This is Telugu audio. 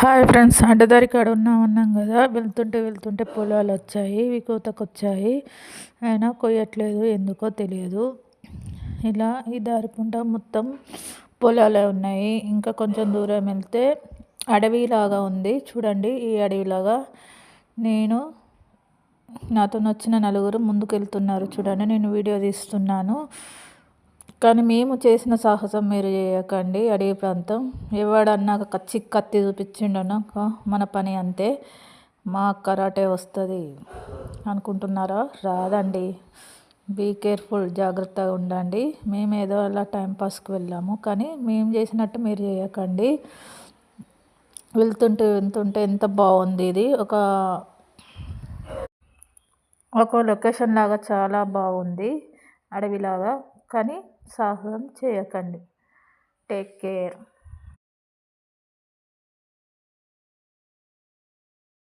హాయ్ ఫ్రెండ్స్ అడ్డదారి కాడ ఉన్నాం అన్నాం కదా. వెళ్తుంటే వెళ్తుంటే పొలాలు వచ్చాయి ఇవి కోతకు వచ్చాయి అయినా కొయ్యట్లేదు ఎందుకో తెలియదు. ఇలా ఈ దారి పుంట మొత్తం పొలాలే ఉన్నాయి. ఇంకా కొంచెం దూరం వెళ్తే అడవిలాగా ఉంది. చూడండి ఈ అడవిలాగా. నేను నాతో వచ్చిన నలుగురు ముందుకు వెళ్తున్నారు చూడండి నేను వీడియో తీస్తున్నాను. కానీ మేము చేసిన సాహసం మీరు చేయకండి. అడవి ప్రాంతం. ఎవడన్నా కచ్చి కత్తి చూపించిండను మన పని అంతే. మా కరాటే వస్తుంది. అనుకుంటున్నారా? రాదండి. బీ కేర్ఫుల్ జాగ్రత్తగా ఉండండి. మేము ఏదో అలా టైంపాస్కి వెళ్ళాము. కానీ మేము చేసినట్టు మీరు చేయకండి. వెళ్తుంటే వెళ్తుంటే ఎంత బాగుంది ఇది. ఒక ఒక లొకేషన్ లాగా చాలా బాగుంది. అడవిలాగా. కానీ సాహసం చేయకండి. Take care.